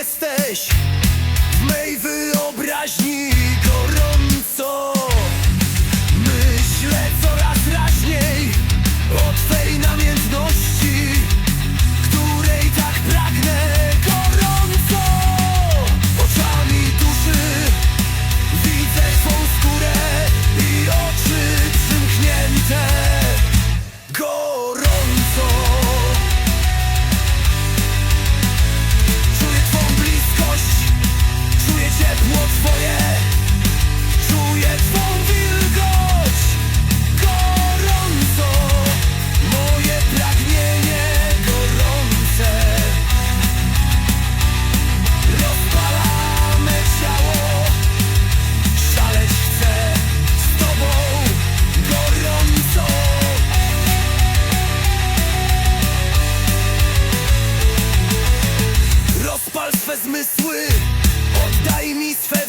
jesteś w mej wyobraźni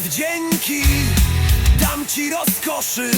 wdzięki, dam ci rozkoszy.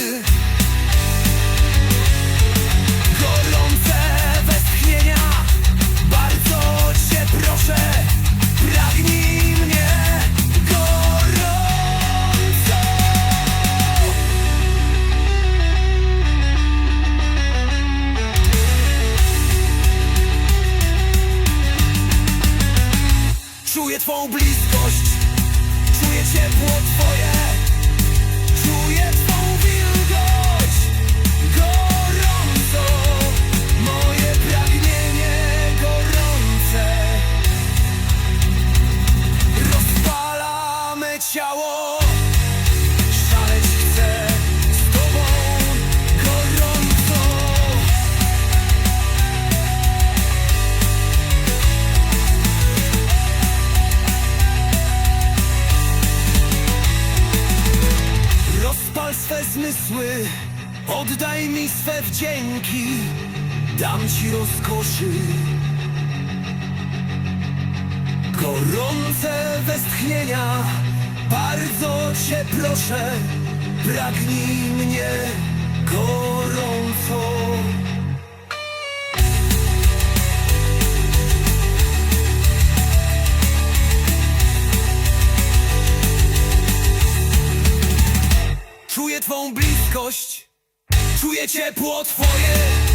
Ciało, szaleć chcę z Tobą gorąco. Rozpal swe zmysły, oddaj mi swe wdzięki, dam ci rozkoszy. Gorące westchnienia, cię proszę, pragnij mnie gorąco. Czuję Twą bliskość, czuję ciepło Twoje.